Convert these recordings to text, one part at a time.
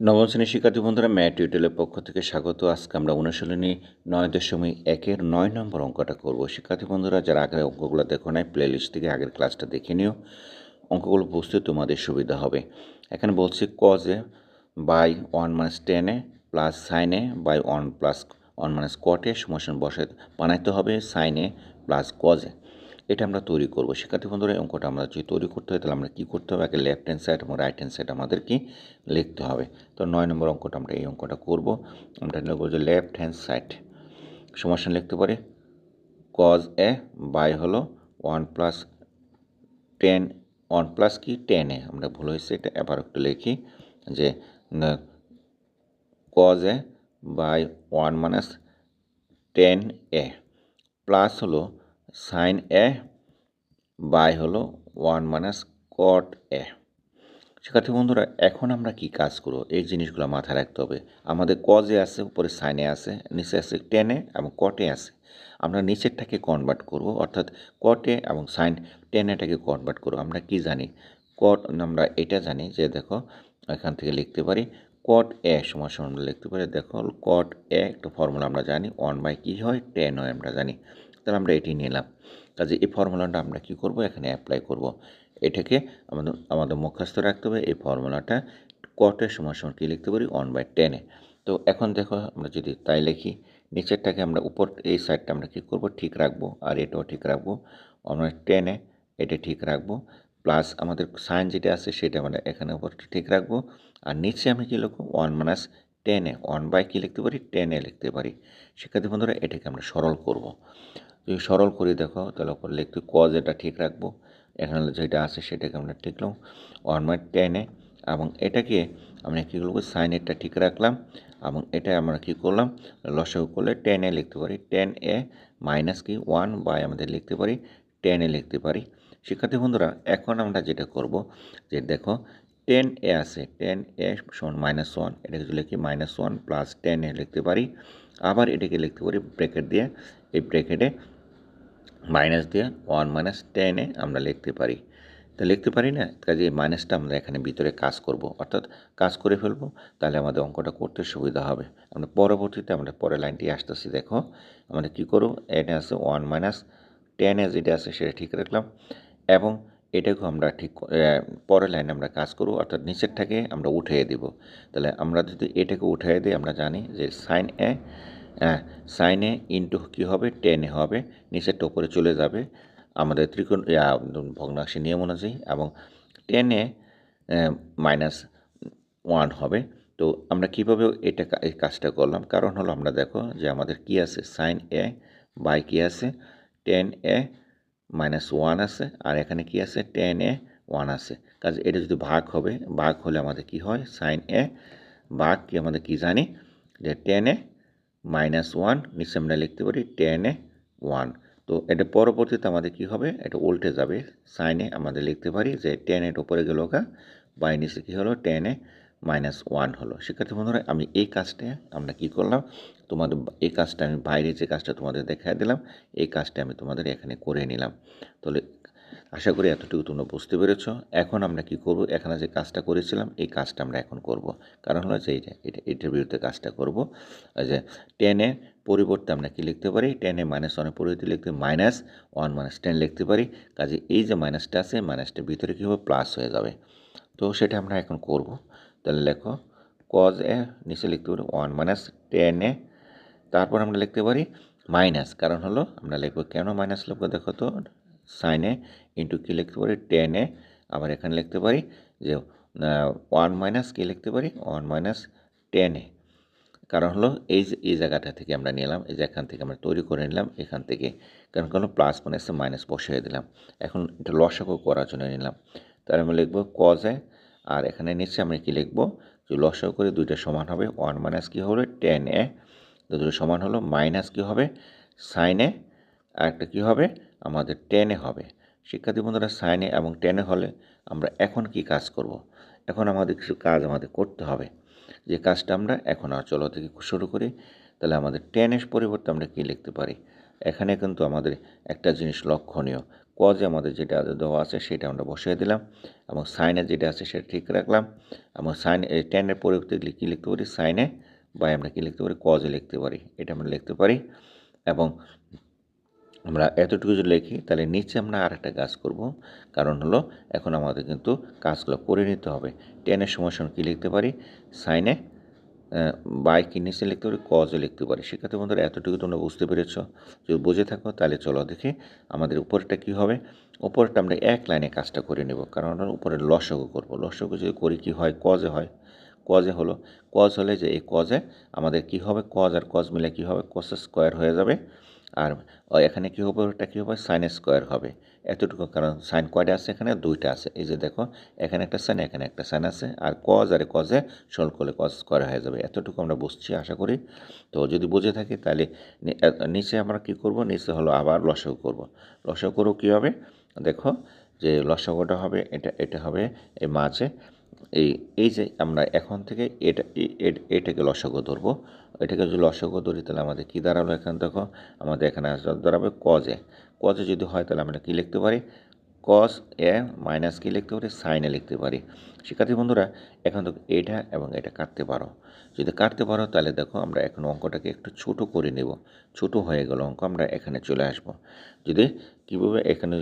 নবম শ্রেণির শিক্ষার্থী বন্ধুরা, ম্যাট টিউটোরিয়ালের পক্ষ থেকে স্বাগত। আজকে আমরা অনুশীলনী নয় দশমিক একের নয় নম্বর অঙ্কটা করব। শিক্ষার্থী বন্ধুরা, যারা আগের অঙ্কগুলো দেখো নাই প্লে লিস্ট থেকে আগের ক্লাসটা দেখে নিও। অঙ্কগুলো বুঝতে তোমাদের সুবিধা হবে। এখানে বলছি কজে বাই ওয়ান মাইনাস টেনে প্লাস সাইনে by one plus one minus কটে সমস্যা বসে বানাইতে হবে সাইনে প্লাস কজে এটা আমরা তৈরি করব। শিক্ষার্থী বন্ধুরা অঙ্কটা আমরা যদি তৈরি করতে হয়, তাহলে আমরা কী করতে হবে? আগে লেফট হ্যান্ড সাইড এবং রাইট হ্যান্ড সাইড আমাদের কি লিখতে হবে। তো নয় নম্বর অঙ্কটা আমরা এই অঙ্কটা করব। আমরা লিখব যে লেফট হ্যান্ড সাইড সমস্যা লিখতে পারি। কজ এ বাই হলো one plus tan one plus কি? টেন এ আমরা ভুল হয়েছে, এটা এবার একটু লিখি যে cos A by one minus tan A plus হলো সাইন এ বাই হলো ওয়ান মাইনাস কট এ শিক্ষার্থী বন্ধুরা, এখন আমরা কি কাজ করব? এই জিনিসগুলো মাথায় রাখতে হবে। আমাদের কজে আছে, উপরে সাইনে আছে, নিচে আছে টেনে এবং কটে আছে। আমরা নিচেরটাকে কনভার্ট করব, অর্থাৎ কটে এবং সাইন টেনেটাকে কনভার্ট করব। আমরা কি জানি? কট আমরা এটা জানি যে দেখো, এখান থেকে লিখতে পারি কট এ সমান আমরা লিখতে পারি। দেখো কট এ একটা ফর্মুলা আমরা জানি ওয়ান বাই কী হয়? টেন হয়, আমরা জানি। তাহলে আমরা এটি নিলাম। কাজে এই ফর্মুলাটা আমরা কি করব? এখানে অ্যাপ্লাই করব। এটাকে আমাদের আমাদের মুখস্থ রাখতে হবে। এই ফর্মুলাটা কটের সময় সময় কী লিখতে পারি? ওয়ান বাই টেনে তো এখন দেখো, আমরা যদি তাই লিখি, নিচেরটাকে আমরা উপর, এই সাইডটা আমরা কী করব? ঠিক রাখব। আর এটাও ঠিক রাখব। আমরা টেনে এটা ঠিক রাখব। প্লাস আমাদের সাইন যেটা আছে, সেটা আমরা এখানে উপর ঠিক রাখব। আর নিচে আমি কী লিখব? ওয়ান মাইনাস টেনে ওয়ান বাই কী লিখতে পারি? টেনে লিখতে পারি। শিক্ষার্থী বন্ধুরা, এটাকে আমরা সরল করব। যদি সরল করি দেখো, তাহলে ওপর লিখতে কজ এটা ঠিক রাখব। এখানে যেটা আছে সেটাকে আমরা লিখলাম ওয়ান বাই টেনে এবং এটাকে আমরা কী করব? সাইন সাইনেরটা ঠিক রাখলাম, এবং এটা আমরা কী করলাম? লসাগু করলে টেন এ লিখতে পারি। টেন এ মাইনাস কি? ওয়ান বাই আমাদের লিখতে পারি। টেন এ লিখতে পারি। শিক্ষার্থী বন্ধুরা, এখন আমরা যেটা করব, যে দেখো টেন এ আছে টেন এ সমান মাইনাস ওয়ান এটাকে যদি লিখি minus one plus tan A লিখতে পারি, আবার এটাকে লিখতে পারি ব্রেকেট দিয়ে। এই ব্রেকেটে মাইনাস দিয়ে ওয়ান মাইনাস টেনে আমরা লিখতে পারি। তা লিখতে পারি না? কাজে এই মাইনাসটা আমরা এখানে ভিতরে কাজ করব। অর্থাৎ কাজ করে ফেলব, তাহলে আমাদের অঙ্কটা করতে সুবিধা হবে। আমরা পরবর্তীতে আমরা পরের লাইনটি আসতেছি, দেখো। আমরা কী করব? এটা আছে ওয়ান মাইনাস টেন এ যেটা আছে সেটা ঠিক রাখলাম। এবং এটাকেও আমরা ঠিক পরের লাইনে আমরা কাজ করব, অর্থাৎ নিচেরটাকে আমরা উঠিয়ে দিব। তাহলে আমরা যদি এটাকে উঠিয়ে দিই, আমরা জানি যে সাইন এ হ্যাঁ সাইনে ইন্টু কী হবে টেনে হবে নিচেরটা উপরে চলে যাবে আমাদের ত্রিকোণ ভগ্নাংশের নিয়ম অনুযায়ী এবং টেনে মাইনাস ওয়ান হবে। তো আমরা কীভাবে এটা এই কাজটা করলাম? কারণ হলো আমরা দেখো যে আমাদের কি আছে? সাইন এ বাই কী আছে? টেন এ মাইনাস ওয়ান আছে। আর এখানে কি আছে? টেন এ ওয়ান আছে। কাজে এটা যদি ভাগ হবে, ভাগ হলে আমাদের কি হয়? সাইন এ ভাগ কি আমাদের কি জানি? যে টেন এ মাইনাস ওয়ান নিচে আমরা লিখতে পারি টেন ওয়ান তো এটা পরবর্তীতে আমাদের কি হবে? এটা উল্টে যাবে। সাইনে আমাদের লিখতে পারি যে টেন এর উপরে গেল গা বাই নিচে কী হলো? টেন মাইনাস ওয়ান হলো। শিক্ষার্থী বন্ধুরা, আমি এই কাজটা, আমরা কি করলাম? তোমাদের, এই কাজটা আমি বাইরে যে কাজটা তোমাদের দেখাই দিলাম, এই কাজটা আমি তোমাদের এখানে করে নিলাম। তাহলে আশা করি এতটুকু তোমরা বুঝতে পেরেছ। এখন আমরা কি করব? এখানে যে কাজটা করেছিলাম, এই কাজটা আমরা এখন করব। কারণ হলো যে এইটা, এটা, এটার বিরুদ্ধে কাজটা করব। যে টেনে পরিবর্তে আমরা কি লিখতে পারি? টেনে মাইনাস ওয়ানের পরিবর্তে লিখতে মাইনাস ওয়ান মাইনাস টেন লিখতে পারি। কাজে এই যে মাইনাসটা আছে মাইনাসটার ভিতরে কী হবে? প্লাস হয়ে যাবে। তো সেটা আমরা এখন করব। তাহলে লেখো কজ এ নিচে লিখতে পারি ওয়ান মাইনাস টেন এ। তারপর আমরা লিখতে পারি মাইনাস কারণ হলো, আমরা লিখব কেন মাইনাস লিখব? দেখো তো সাইনে ইন্টু কী লিখতে পারি টেন এ আবার এখানে লিখতে পারি যে ওয়ান মাইনাস কী লিখতে পারি ওয়ান মাইনাস টেন এ। কারণ হলো এই যে, এই জায়গাটা থেকে আমরা নিলাম, এই যে এখান থেকে আমরা তৈরি করে নিলাম, এখান থেকে কারণ কোনো প্লাস মাইনাসে মাইনাস বসিয়ে দিলাম। এখন এটা লসাগু করার জন্য নিলাম। তাহলে আমরা লিখব কজে আর এখানে নিচে আমরা কী লিখব, যে লসাগু করে দুইটা সমান হবে ওয়ান মাইনাস কী হবে টেন এ দুটো সমান হলো মাইনাস কী হবে সাইনে আর একটা কী হবে, আমাদের টেনে হবে। শিক্ষার্থী বন্ধুরা সাইনে এবং টেনে হলে আমরা এখন কি কাজ করব। এখন আমাদের কিছু কাজ আমাদের করতে হবে। যে কাজটা আমরা এখন আর চলো থেকে শুরু করি, তাহলে আমাদের টেনের পরিবর্তে আমরা কী লিখতে পারি? এখানে কিন্তু আমাদের একটা জিনিস লক্ষণীয়। কজে আমাদের যেটা দেওয়া আছে সেটা আমরা বসিয়ে দিলাম এবং সাইনে যেটা আছে সেটা ঠিক রাখলাম এবং সাইন টেনের পরিবর্তে কী লিখতে পারি? সাইনে বা আমরা কী লিখতে পারি? কজে লিখতে পারি। এটা আমরা লিখতে পারি এবং আমরা এতটুকু যদি লিখি, তাহলে নিচে আমরা আর একটা কাজ করব। কারণ হলো, এখন আমাদের কিন্তু কাজগুলো করে নিতে হবে। টেনের সমস্যা কী লিখতে পারি? সাইনে বাই কি নিচে লিখতে পারি কজে লিখতে পারি। সেক্ষেত্রে বন্ধুরা, এতটুকু তোমরা বুঝতে পেরেছ। যদি বুঝে থাকো, তাহলে চলো দেখি আমাদের উপরটা কি হবে। উপরটা আমরা এক লাইনে কাজটা করে নেব। কারণ আমরা উপরে লসগু করব। লসগু যদি করি, কি হয়? কজে হয়। কজে হলো কজ হলে যে এই কজে আমাদের কি হবে? কজ আর কজ মিলে কি হবে? কস স্কোয়ার হয়ে যাবে। আর এখানে কী হবে? ওটা কী হবে? সাইন স্কোয়ার হবে। এতটুকু, কারণ সাইন কয়টা আছে এখানে, দুইটা আছে। এই যে দেখো, এখানে একটা সাইন এখানে একটা সাইন আছে। আর কজ আর কজে সল করলে কজ স্কোয়ার হয়ে যাবে। এতটুকু আমরা বুঝছি, আশা করি। তো যদি বুঝে থাকি, তাহলে নিচে আমরা কি করব? নিচে হলো আবার লসাগু করব। লসাগু করব কী হবে? দেখো, যে লসাগুটা হবে, এটা এটা হবে এই মাঝে। এই এই যে আমরা এখন থেকে এটা এটাকে লসাগু ধরবো। এটাকে যদি লসাগু ধরি, তাহলে আমাদের কী দাঁড়াল এখানে দেখো? আমাদের এখানে দাঁড়াবে কজে কজে যদি হয়, তাহলে আমরা কী লিখতে পারি? কস এ মাইনাস কী লিখতে পারি সাইনে লিখতে পারি। শিক্ষার্থী বন্ধুরা, এখন তো এটা এবং এটা কাটতে পারো। যদি কাটতে পারো, তাহলে দেখো আমরা এখন অঙ্কটাকে একটু ছোট করে নেব। ছোট হয়ে গেল অঙ্ক, আমরা এখানে চলে আসব। যদি কীভাবে এখানে,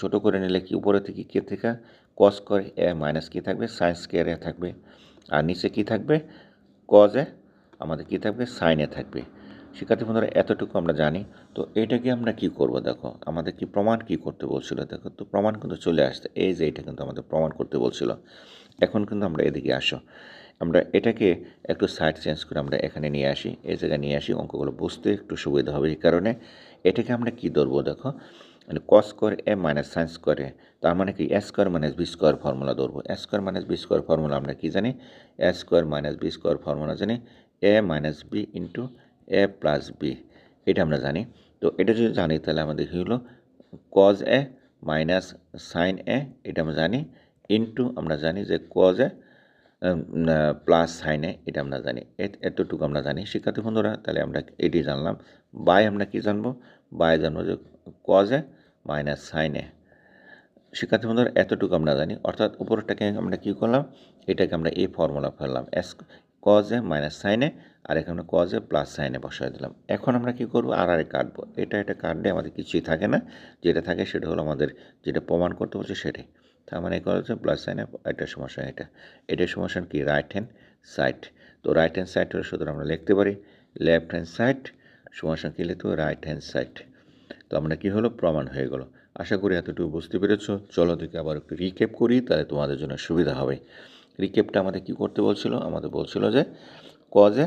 ছোট করে নিলে কি উপরে থেকে কে থেকে? কস করে এ মাইনাস কী থাকবে সাইন্স কেয়ার এ থাকবে। আর নিচে কি থাকবে? কজে আমাদের কি থাকবে? সাইনে থাকবে। শিক্ষার্থী বন্ধুরা, এতটুকু আমরা জানি। তো এটাকে আমরা কি করব দেখো? আমাদের কি প্রমাণ কি করতে বলছিল দেখো? তো প্রমাণ কিন্তু চলে আসছে। এই যে এটা কিন্তু আমাদের প্রমাণ করতে বলছিল। এখন কিন্তু আমরা এদিকে আসো। আমরা এটাকে একটু সাইড চেঞ্জ করে আমরা এখানে নিয়ে আসি। এই জায়গায় নিয়ে আসি। অঙ্কগুলো বুঝতে একটু সুবিধা হবে এই কারণে। এটাকে আমরা কি ধরবো দেখো? মানে cos square A minus sine স্কোয়ারে তার মানে কি? A square minus B square formula ধরবো। S square minus B square formula আমরা কি জানি? A square minus B square formula জানি। A minus B into A plus B এটা আমরা জানি। তো এটা যদি জানি, তাহলে আমাদের কী হলো? Cos A minus sine A এটা আমরা জানি। ইন্টু আমরা জানি যে কজ এ প্লাস সাইনে এটা আমরা জানি। এতটুকু আমরা জানি। শিক্ষার্থী বন্ধুরা, তাহলে আমরা এটি জানলাম। বাই আমরা কি জানব? বাই জানব যে কজে মাইনাস সাইনে শিক্ষার্থী বন্ধুরা, এতটুকু আমরা জানি। অর্থাৎ উপরটাকে আমরা কী করলাম? এটাকে আমরা এই ফর্মুলা ফেললাম। এস কজে মাইনাস সাইনে আর এখানে কজে প্লাস সাইনে বসাই দিলাম। এখন আমরা কি করব? আর আরে কাটবো। এটা এটা কাটলে আমাদের কিছুই থাকে না। যেটা থাকে সেটা হলো আমাদের যেটা প্রমাণ করতে বলছে সেটাই। তার মানে কী হচ্ছে প্লাস সাইনে এটা সমস্যা এটা। এটার সমস্যা কি? রাইট হ্যান্ড সাইড তো রাইট হ্যান্ড সাইড হলে সুতরাং আমরা লিখতে পারি লেফট হ্যান্ড সাইড সমস্যা কী লিখতে হবে? রাইট হ্যান্ড সাইড তো আমরা কী হলো? প্রমাণ হয়ে গেলো। আশা করি এতটুকু বুঝতে পেরেছ। চলো থেকে আবার একটু রিকেপ করি, তাহলে তোমাদের জন্য সুবিধা হবে। রিকেপটা আমাদের কি করতে বলছিল? আমাদের বলছিল যে কজে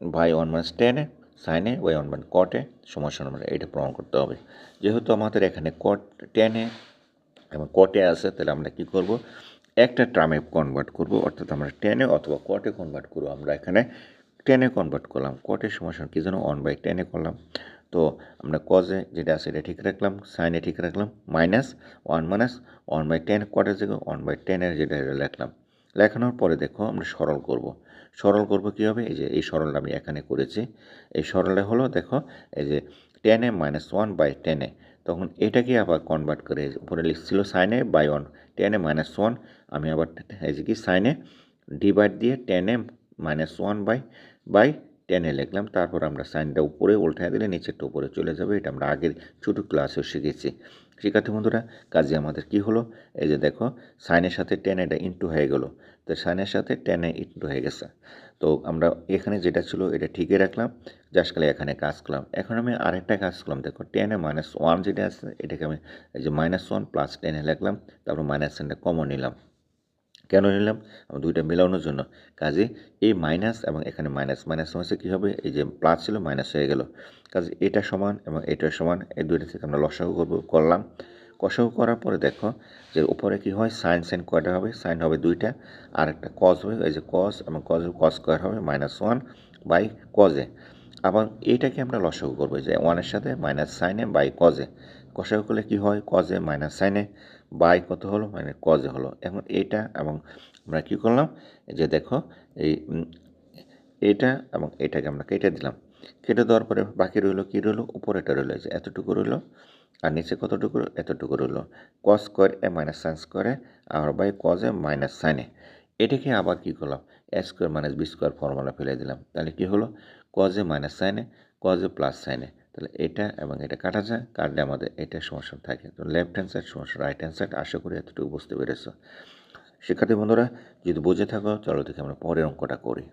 বাই ওয়ান মাইনাস টেনে সাইনে ওয়াই ওয়ান মান কটে সমস্যা নম্বর এটা প্রমাণ করতে হবে। যেহেতু আমাদের এখানে কট টেনে এবং কটে আছে, তাহলে আমরা কি করব? একটা ট্রামে কনভার্ট করব, অর্থাৎ আমরা টেনে অথবা কটে কনভার্ট করব। আমরা এখানে টেনে কনভার্ট করলাম। কটের সমস্যা কী যেন ওয়ান বাই টেনে করলাম। তো আমরা কজে যেটা আছে এটা ঠিক রাখলাম সাইনে ঠিক রাখলাম minus one minus one by tan কটের জায়গায় ওয়ান বাই টেনের যেটা লিখলাম। লেখানোর পরে দেখো আমরা সরল করব। সরল করব কী হবে এই যে, এই সরলটা আমি এখানে করেছি। এই সরলে হলো দেখো, এই যে টেনে মাইনাস ওয়ান বাই টেনে তখন এটাকে আবার কনভার্ট করে উপরে লিখছিল সাইনে বাই ওয়ান টেন টেনে মাইনাস ওয়ান আমি আবার এই যে কি সাইনে ডিভাইড দিয়ে টেন টেনে minus one by by tan A লিখলাম। তারপর আমরা সাইনটা উপরে উল্টায় দিলে নিচেরটা উপরে চলে যাবে। এটা আমরা আগের ছোটো ক্লাসেও শিখেছি। শিক্ষার্থী বন্ধুরা, কাজে আমাদের কি হলো? এই যে দেখো, সাইনের সাথে টেন এটা ইনটু হয়ে গেলো। তো সাইনের সাথে টেনে ইন্টু হয়ে গেছে। তো আমরা এখানে যেটা ছিল, এটা ঠিকই রাখলাম। জাস্ট খালি এখানে কাজ করলাম। এখন আমি আরেকটা কাজ করলাম। দেখো, টেনে মাইনাস ওয়ান যেটা আছে, এটাকে আমি এই যে মাইনাস ওয়ান প্লাস টেনে লিখলাম। তারপর মাইনাস টেনটা কমন নিলাম। কেন নিলাম? দুইটা মেলানোর জন্য। কাজে এই মাইনাস এবং এখানে মাইনাস মাইনাস সমস্যা কী হবে? এই যে প্লাস ছিল, মাইনাস হয়ে গেল। কাজে এটা সমান এবং এটা সমান, এই দুইটা থেকে আমরা লসাগু করব, করলাম। কষাগু করার পরে দেখো যে উপরে কি হয়? সাইন সাইন কয়টা হবে, সাইন হবে দুইটা। আর একটা কজ হবে, এই যে কজ এবং কজ কজ স্কোয়ার হবে মাইনাস ওয়ান বাই কজে আবার এইটাকে আমরা লসাগু করব যে ওয়ানের সাথে মাইনাস সাইনে বাই কজে কষাগু করলে কী হয়? কজে মাইনাস সাইনে বাই কত হলো? মানে কজে হলো। এখন এটা এবং আমরা কী করলাম? যে দেখো, এই এইটা এবং এটাকে আমরা কেটে দিলাম। কেটে দেওয়ার পরে বাকি রইল কী রইল? উপরেটা রইল। যে এতটুকু রইল আর নিচে কতটুকু? এতটুকু রইল। Cos square A minus sine স্কোয়ারে আর বাই কজ এ মাইনাস সাইনে এটাকে আবার কী করলাম? A square minus B square formula ফেলে দিলাম। তাহলে কী হলো? কজ মাইনাস সাইনে কজ প্লাস সাইনে তাহলে এটা এবং এটা কাটা যায়, কাটলে আমাদের এটা সমস্যা থাকে। তো লেফট হ্যান্ড সাইড সমস্যা রাইট হ্যান্ড সাইড আশা করি এতটুকু বুঝতে পেরেছ। শিক্ষার্থী বন্ধুরা, যদি বুঝে থাকো, চলো দেখে আমরা পরের অঙ্কটা করি।